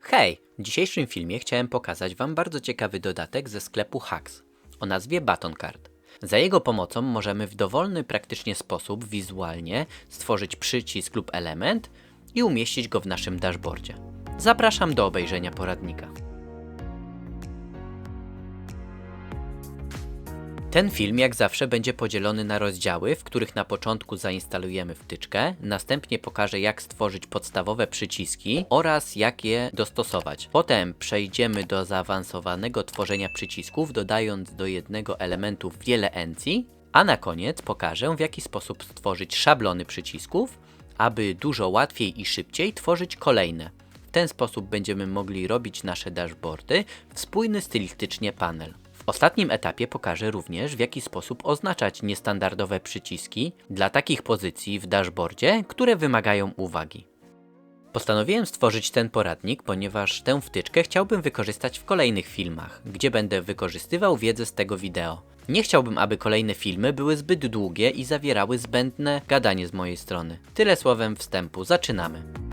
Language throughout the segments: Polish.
Hej! W dzisiejszym filmie chciałem pokazać Wam bardzo ciekawy dodatek ze sklepu Hacks o nazwie Baton Card. Za jego pomocą możemy w dowolny praktycznie sposób wizualnie stworzyć przycisk lub element i umieścić go w naszym dashboardzie. Zapraszam do obejrzenia poradnika. Ten film jak zawsze będzie podzielony na rozdziały, w których na początku zainstalujemy wtyczkę, następnie pokażę jak stworzyć podstawowe przyciski oraz jak je dostosować. Potem przejdziemy do zaawansowanego tworzenia przycisków, dodając do jednego elementu wiele encji, a na koniec pokażę w jaki sposób stworzyć szablony przycisków, aby dużo łatwiej i szybciej tworzyć kolejne. W ten sposób będziemy mogli robić nasze dashboardy w spójny stylistycznie panel. Ostatnim etapie pokażę również w jaki sposób oznaczać niestandardowe przyciski dla takich pozycji w dashboardzie, które wymagają uwagi. Postanowiłem stworzyć ten poradnik, ponieważ tę wtyczkę chciałbym wykorzystać w kolejnych filmach, gdzie będę wykorzystywał wiedzę z tego wideo. Nie chciałbym, aby kolejne filmy były zbyt długie i zawierały zbędne gadanie z mojej strony. Tyle słowem wstępu, zaczynamy.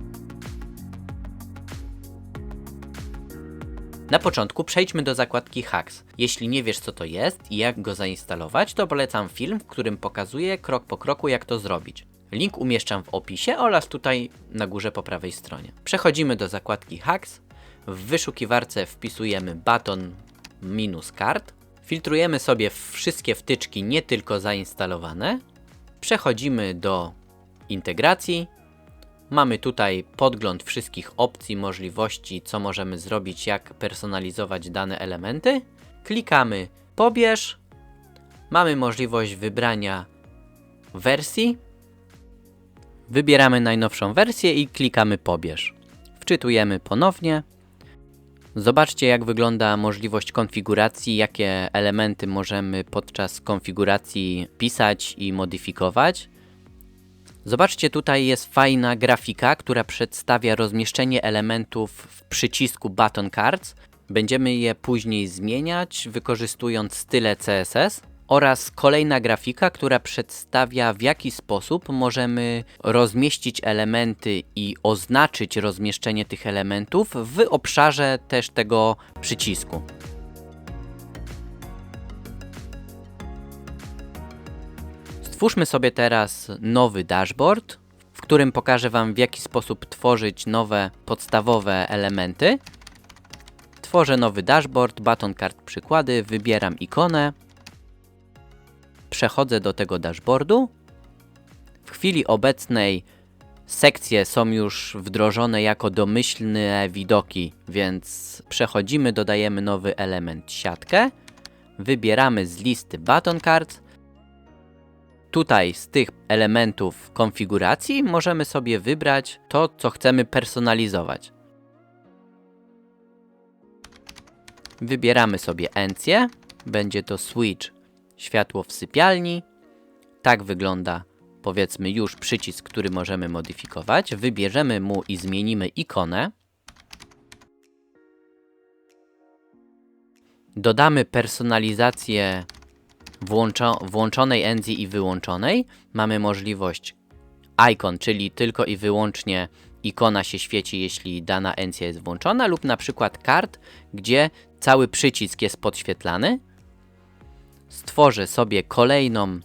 Na początku przejdźmy do zakładki Hacks. Jeśli nie wiesz co to jest i jak go zainstalować, to polecam film, w którym pokazuję krok po kroku jak to zrobić. Link umieszczam w opisie oraz tutaj na górze po prawej stronie. Przechodzimy do zakładki Hacks. W wyszukiwarce wpisujemy baton minus card. Filtrujemy sobie wszystkie wtyczki, nie tylko zainstalowane. Przechodzimy do integracji. Mamy tutaj podgląd wszystkich opcji, możliwości, co możemy zrobić, jak personalizować dane elementy. Klikamy pobierz. Mamy możliwość wybrania wersji. Wybieramy najnowszą wersję i klikamy pobierz. Wczytujemy ponownie. Zobaczcie jak wygląda możliwość konfiguracji, jakie elementy możemy podczas konfiguracji pisać i modyfikować. Zobaczcie, tutaj jest fajna grafika, która przedstawia rozmieszczenie elementów w przycisku Button Cards. Będziemy je później zmieniać, wykorzystując style CSS. Oraz kolejna grafika, która przedstawia w jaki sposób możemy rozmieścić elementy i oznaczyć rozmieszczenie tych elementów w obszarze też tego przycisku. Stwórzmy sobie teraz nowy dashboard, w którym pokażę Wam w jaki sposób tworzyć nowe podstawowe elementy. Tworzę nowy dashboard, baton kart przykłady, wybieram ikonę. Przechodzę do tego dashboardu. W chwili obecnej sekcje są już wdrożone jako domyślne widoki, więc przechodzimy, dodajemy nowy element siatkę. Wybieramy z listy baton cards Tutaj z tych elementów konfiguracji możemy sobie wybrać to, co chcemy personalizować. Wybieramy sobie encję. Będzie to switch światło w sypialni. Tak wygląda powiedzmy już przycisk, który możemy modyfikować. Wybierzemy mu i zmienimy ikonę. Dodamy personalizację włączo włączonej Enzy i wyłączonej mamy możliwość icon, czyli tylko i wyłącznie ikona się świeci, jeśli dana encja jest włączona, lub na przykład kart, gdzie cały przycisk jest podświetlany. Stworzę sobie kolejną,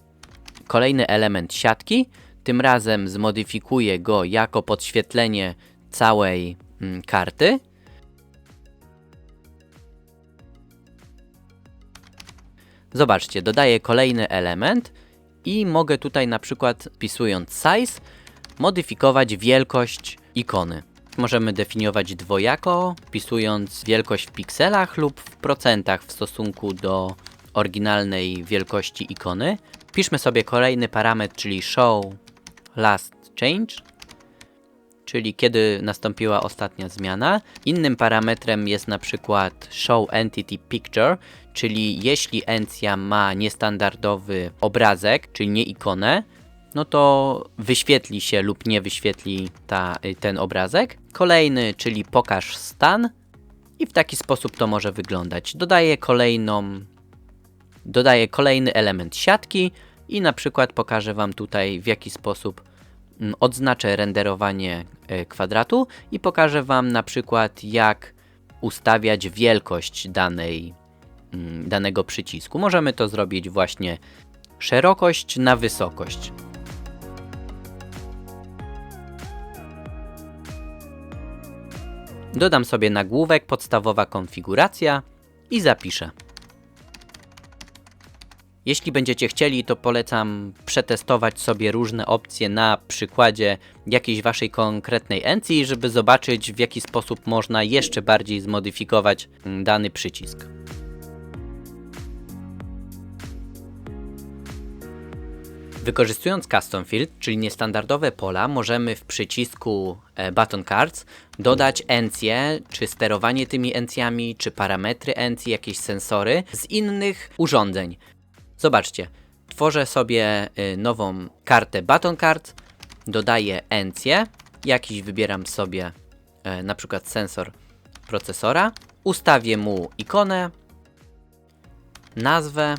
kolejny element siatki, tym razem zmodyfikuję go jako podświetlenie całej mm, karty. Zobaczcie, dodaję kolejny element i mogę tutaj na przykład wpisując size modyfikować wielkość ikony. Możemy definiować dwojako, wpisując wielkość w pikselach lub w procentach w stosunku do oryginalnej wielkości ikony. Piszmy sobie kolejny parametr, czyli show last change, czyli kiedy nastąpiła ostatnia zmiana. Innym parametrem jest na przykład show entity picture, czyli jeśli encja ma niestandardowy obrazek, czyli nie ikonę, no to wyświetli się lub nie wyświetli ta, ten obrazek. Kolejny, czyli pokaż stan i w taki sposób to może wyglądać. Dodaję kolejną, dodaję kolejny element siatki i na przykład pokażę Wam tutaj w jaki sposób odznaczę renderowanie e, kwadratu i pokażę Wam na przykład jak ustawiać wielkość danej, mm, danego przycisku. Możemy to zrobić właśnie szerokość na wysokość. Dodam sobie nagłówek, podstawowa konfiguracja i zapiszę. Jeśli będziecie chcieli, to polecam przetestować sobie różne opcje na przykładzie jakiejś waszej konkretnej encji, żeby zobaczyć w jaki sposób można jeszcze bardziej zmodyfikować dany przycisk. Wykorzystując Custom Field, czyli niestandardowe pola, możemy w przycisku e, Button Cards dodać encje, czy sterowanie tymi encjami, czy parametry encji, jakieś sensory z innych urządzeń. Zobaczcie, tworzę sobie y, nową kartę Button Card, dodaję encję, jakiś wybieram sobie e, na przykład sensor procesora, ustawię mu ikonę, nazwę.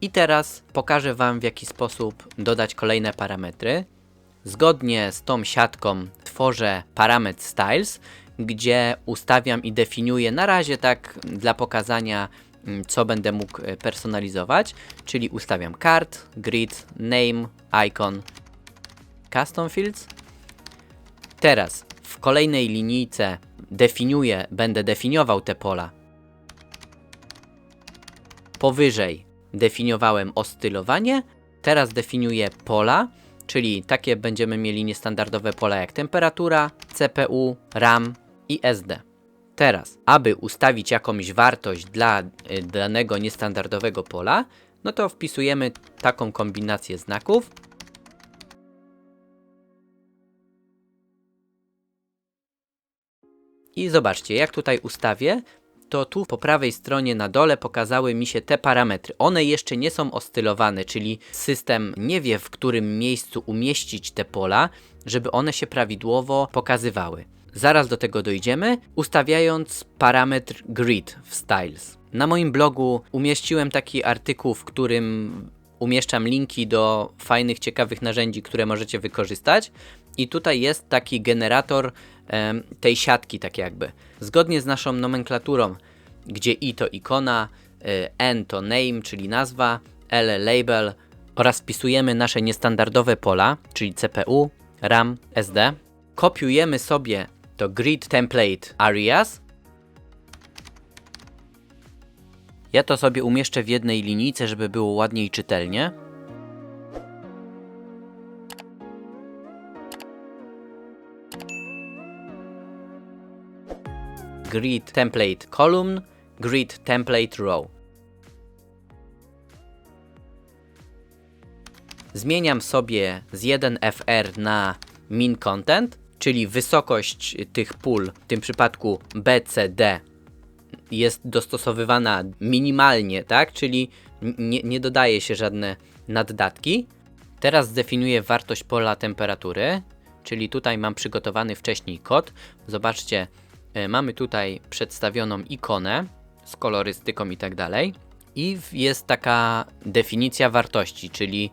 I teraz pokażę Wam w jaki sposób dodać kolejne parametry. Zgodnie z tą siatką tworzę parametr styles, gdzie ustawiam i definiuję na razie tak dla pokazania co będę mógł e, personalizować, czyli ustawiam card, grid, name, icon, custom fields. Teraz w kolejnej linijce definiuję, będę definiował te pola. Powyżej definiowałem ostylowanie, teraz definiuję pola, czyli takie będziemy mieli niestandardowe pola jak temperatura, CPU, RAM i SD. Teraz, aby ustawić jakąś wartość dla y, danego niestandardowego pola, no to wpisujemy taką kombinację znaków. I zobaczcie, jak tutaj ustawię, to tu po prawej stronie na dole pokazały mi się te parametry. One jeszcze nie są ostylowane, czyli system nie wie w którym miejscu umieścić te pola, żeby one się prawidłowo pokazywały. Zaraz do tego dojdziemy, ustawiając parametr grid w styles. Na moim blogu umieściłem taki artykuł, w którym umieszczam linki do fajnych, ciekawych narzędzi, które możecie wykorzystać. I tutaj jest taki generator tej siatki, tak jakby. Zgodnie z naszą nomenklaturą, gdzie i to ikona, y, n to name, czyli nazwa, l label oraz wpisujemy nasze niestandardowe pola, czyli CPU, RAM, SD. Kopiujemy sobie to grid template areas. Ja to sobie umieszczę w jednej linijce, żeby było ładniej czytelnie. grid template column, grid template row. Zmieniam sobie z 1fr na min content, czyli wysokość tych pól, w tym przypadku BCD jest dostosowywana minimalnie, tak? Czyli nie, nie dodaje się żadne naddatki. Teraz zdefiniuję wartość pola temperatury, czyli tutaj mam przygotowany wcześniej kod. Zobaczcie, E, mamy tutaj przedstawioną ikonę z kolorystyką i tak dalej. I jest taka definicja wartości, czyli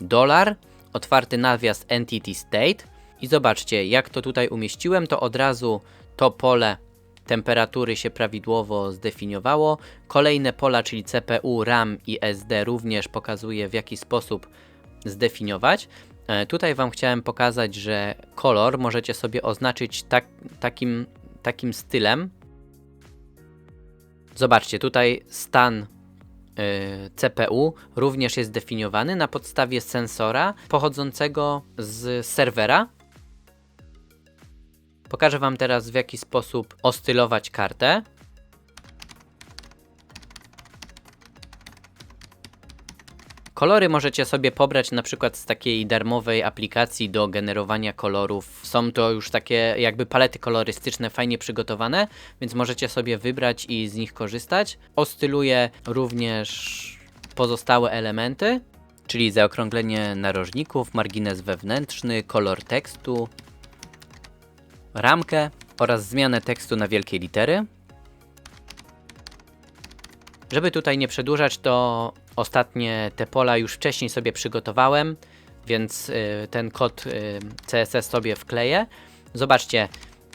dolar, otwarty nawias entity state. I zobaczcie, jak to tutaj umieściłem, to od razu to pole temperatury się prawidłowo zdefiniowało. Kolejne pola, czyli CPU, RAM i SD również pokazuje w jaki sposób zdefiniować. E, tutaj Wam chciałem pokazać, że kolor możecie sobie oznaczyć tak, takim takim stylem. Zobaczcie, tutaj stan y, CPU również jest definiowany na podstawie sensora pochodzącego z serwera. Pokażę Wam teraz w jaki sposób ostylować kartę. Kolory możecie sobie pobrać na przykład z takiej darmowej aplikacji do generowania kolorów. Są to już takie jakby palety kolorystyczne fajnie przygotowane, więc możecie sobie wybrać i z nich korzystać. Ostyluję również pozostałe elementy, czyli zaokrąglenie narożników, margines wewnętrzny, kolor tekstu, ramkę oraz zmianę tekstu na wielkie litery. Żeby tutaj nie przedłużać, to ostatnie te pola już wcześniej sobie przygotowałem. więc y, ten kod y, CSS sobie wkleję. Zobaczcie,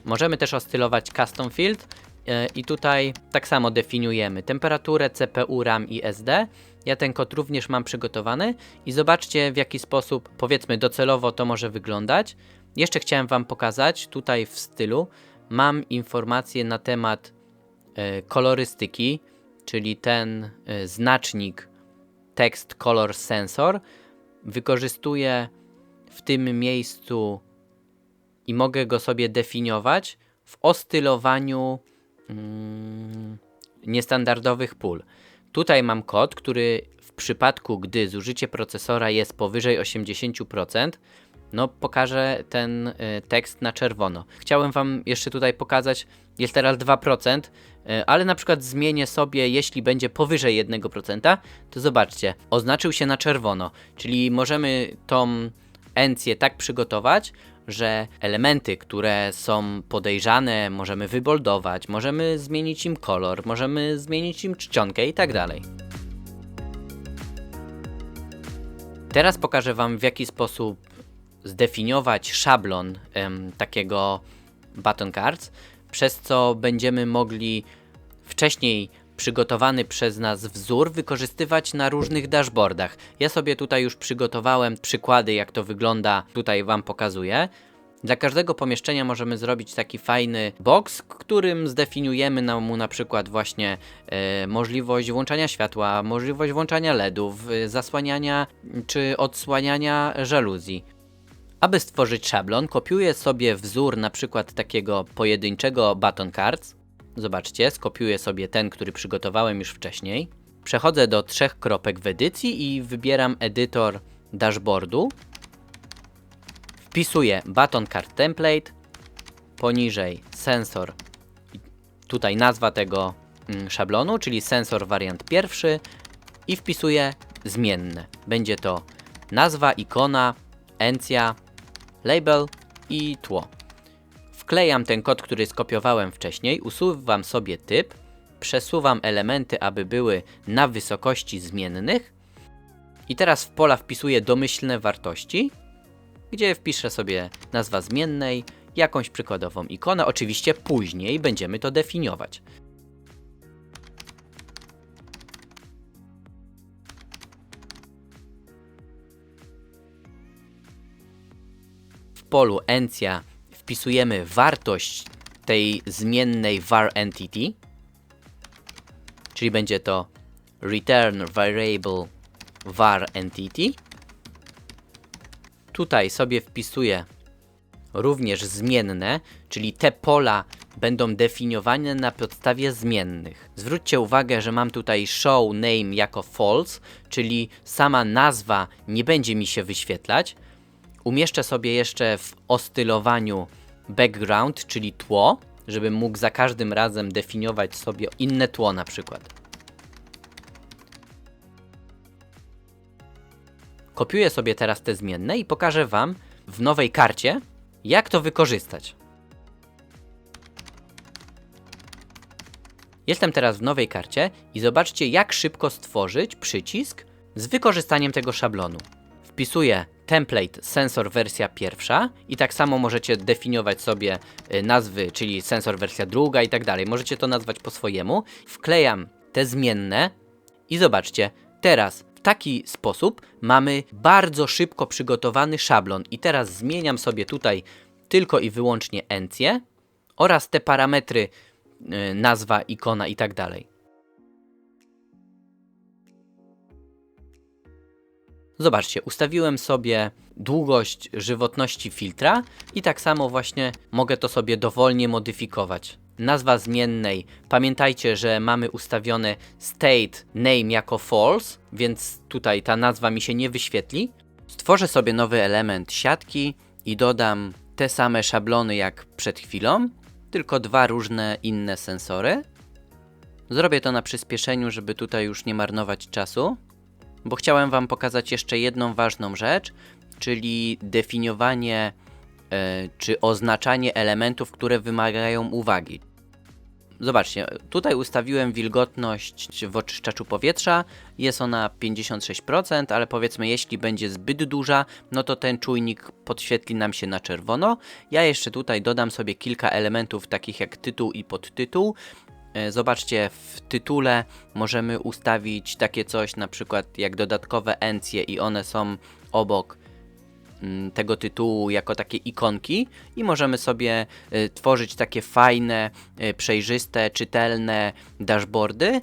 możemy też ostylować custom field y, i tutaj tak samo definiujemy temperaturę, CPU, RAM i SD. Ja ten kod również mam przygotowany i zobaczcie w jaki sposób powiedzmy docelowo to może wyglądać. Jeszcze chciałem Wam pokazać tutaj w stylu mam informacje na temat e, kolorystyki, czyli ten e, znacznik text color sensor wykorzystuję w tym miejscu i mogę go sobie definiować w ostylowaniu mm, niestandardowych pól. Tutaj mam kod, który w przypadku, gdy zużycie procesora jest powyżej 80%, no pokażę ten y, tekst na czerwono. Chciałem Wam jeszcze tutaj pokazać, jest teraz 2%, y, ale na przykład zmienię sobie, jeśli będzie powyżej 1%, to zobaczcie, oznaczył się na czerwono, czyli możemy tą encję tak przygotować, że elementy, które są podejrzane, możemy wyboldować, możemy zmienić im kolor, możemy zmienić im czcionkę i tak dalej. Teraz pokażę Wam w jaki sposób zdefiniować szablon em, takiego button cards, przez co będziemy mogli wcześniej przygotowany przez nas wzór wykorzystywać na różnych dashboardach. Ja sobie tutaj już przygotowałem przykłady, jak to wygląda, tutaj Wam pokazuję. Dla każdego pomieszczenia możemy zrobić taki fajny box, którym zdefiniujemy na, mu na przykład właśnie e, możliwość włączania światła, możliwość włączania LEDów, e, zasłaniania czy odsłaniania żaluzji. Aby stworzyć szablon, kopiuję sobie wzór na przykład takiego pojedynczego button cards. Zobaczcie, skopiuję sobie ten, który przygotowałem już wcześniej. Przechodzę do trzech kropek w edycji i wybieram edytor dashboardu. Wpisuję button card template, poniżej sensor, tutaj nazwa tego mm, szablonu, czyli sensor wariant pierwszy i wpisuję zmienne. Będzie to nazwa, ikona, encja, label i tło. Wklejam ten kod, który skopiowałem wcześniej, usuwam sobie typ, przesuwam elementy, aby były na wysokości zmiennych i teraz w pola wpisuję domyślne wartości, gdzie wpiszę sobie nazwa zmiennej, jakąś przykładową ikonę. Oczywiście później będziemy to definiować. Polu encja wpisujemy wartość tej zmiennej var entity, czyli będzie to return variable var entity. Tutaj sobie wpisuję również zmienne, czyli te pola będą definiowane na podstawie zmiennych. Zwróćcie uwagę, że mam tutaj show name jako false, czyli sama nazwa nie będzie mi się wyświetlać. Umieszczę sobie jeszcze w ostylowaniu background, czyli tło, żebym mógł za każdym razem definiować sobie inne tło na przykład. Kopiuję sobie teraz te zmienne i pokażę Wam w nowej karcie, jak to wykorzystać. Jestem teraz w nowej karcie i zobaczcie, jak szybko stworzyć przycisk z wykorzystaniem tego szablonu. Wpisuję template sensor wersja pierwsza i tak samo możecie definiować sobie y, nazwy, czyli sensor wersja druga i tak dalej. Możecie to nazwać po swojemu. Wklejam te zmienne i zobaczcie, teraz w taki sposób mamy bardzo szybko przygotowany szablon i teraz zmieniam sobie tutaj tylko i wyłącznie encję oraz te parametry y, nazwa, ikona i tak dalej. Zobaczcie, ustawiłem sobie długość żywotności filtra i tak samo właśnie mogę to sobie dowolnie modyfikować. Nazwa zmiennej. Pamiętajcie, że mamy ustawione state name jako false, więc tutaj ta nazwa mi się nie wyświetli. Stworzę sobie nowy element siatki i dodam te same szablony jak przed chwilą, tylko dwa różne inne sensory. Zrobię to na przyspieszeniu, żeby tutaj już nie marnować czasu bo chciałem Wam pokazać jeszcze jedną ważną rzecz, czyli definiowanie e, czy oznaczanie elementów, które wymagają uwagi. Zobaczcie, tutaj ustawiłem wilgotność w oczyszczaczu powietrza, jest ona 56%, ale powiedzmy jeśli będzie zbyt duża, no to ten czujnik podświetli nam się na czerwono. Ja jeszcze tutaj dodam sobie kilka elementów takich jak tytuł i podtytuł. E, Zobaczcie, w tytule możemy ustawić takie coś, na przykład jak dodatkowe encje i one są obok mm, tego tytułu jako takie ikonki i możemy sobie y, tworzyć takie fajne, y, przejrzyste, czytelne dashboardy.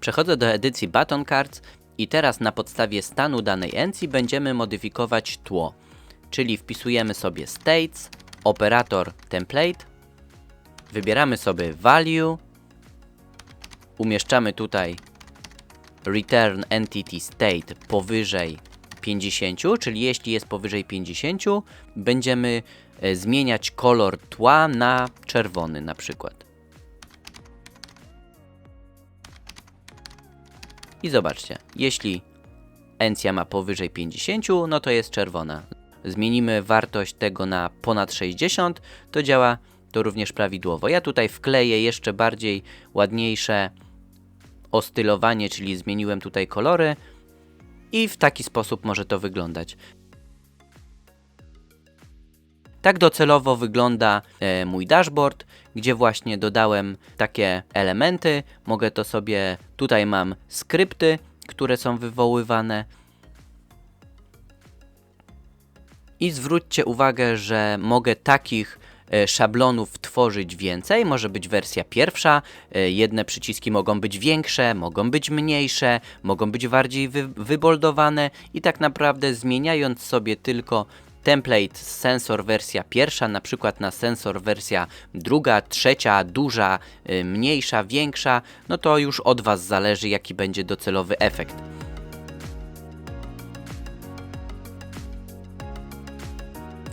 Przechodzę do edycji Button Cards i teraz na podstawie stanu danej encji będziemy modyfikować tło. Czyli wpisujemy sobie states, operator template, wybieramy sobie value, umieszczamy tutaj return entity state powyżej 50, czyli jeśli jest powyżej 50, będziemy e, zmieniać kolor tła na czerwony na przykład. I zobaczcie, jeśli encja ma powyżej 50, no to jest czerwona. Zmienimy wartość tego na ponad 60, to działa to również prawidłowo. Ja tutaj wkleję jeszcze bardziej ładniejsze ostylowanie, czyli zmieniłem tutaj kolory i w taki sposób może to wyglądać. Tak docelowo wygląda e, mój dashboard, gdzie właśnie dodałem takie elementy. Mogę to sobie, tutaj mam skrypty, które są wywoływane. I zwróćcie uwagę, że mogę takich e, szablonów tworzyć więcej. Może być wersja pierwsza, e, jedne przyciski mogą być większe, mogą być mniejsze, mogą być bardziej wy wyboldowane i tak naprawdę zmieniając sobie tylko template sensor wersja pierwsza, na przykład na sensor wersja druga, trzecia, duża, y, mniejsza, większa, no to już od Was zależy jaki będzie docelowy efekt.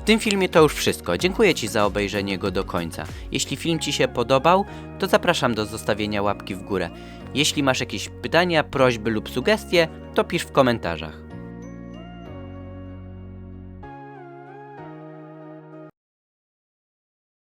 W tym filmie to już wszystko. Dziękuję Ci za obejrzenie go do końca. Jeśli film Ci się podobał, to zapraszam do zostawienia łapki w górę. Jeśli masz jakieś pytania, prośby lub sugestie, to pisz w komentarzach.